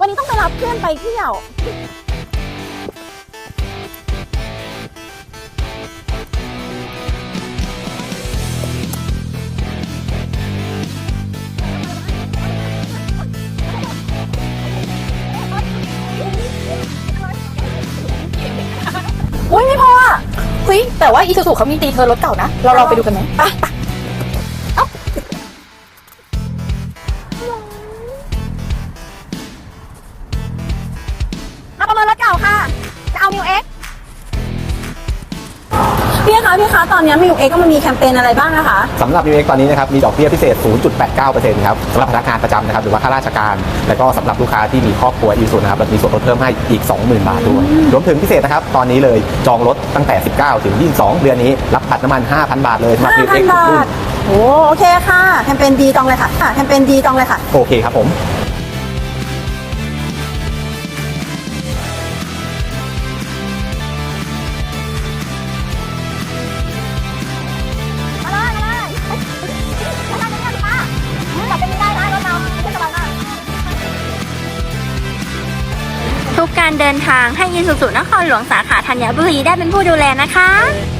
วันนี้ต้องไปรับเพื่อนไปเที่ยว อุ้ยไม่พออะเฮ้ยแต่ว่าอีซูซูเขามีตีเธอรถเก่านะ เราเราไปดูกันไหมไปไป มิวเอ็กพี่คะพี่คะตอนนี้มิวเอ็กก็มันมีแคมเปญอะไรบ้างนะคะ สำหรับ u x ตอนนี้นะครับมีดอกเบี้ยพิเศษ 0.89%ครับสำหรับพนักงานประจำนะครับหรือว่าข้าราชการ แล้วก็สำหรับลูกค้าที่มีครอบครัวอีสุนะครับเรามีส่วนลดเพิ่มให้อีก 20,000 บาทด้วยรวมถึงพิเศษนะครับ ตอนนี้เลยจองรถตั้งแต่ 19 ถึง 22 เดือนนี้ รับบัตรน้ำมัน 5,000 บาทเลยสำหรับ u x 5,000ทุกบารุ่ทนโอ้โอเคค่ะ แคมเปญดีจองเลยค่ะค่ะแคมเปญดีจองเลยค่ะ โอเคครับผม กการเดินทางให้ยินสุสุนครหลวงสาขาธัญบุรีได้เป็นผู้ดูแลนะคะ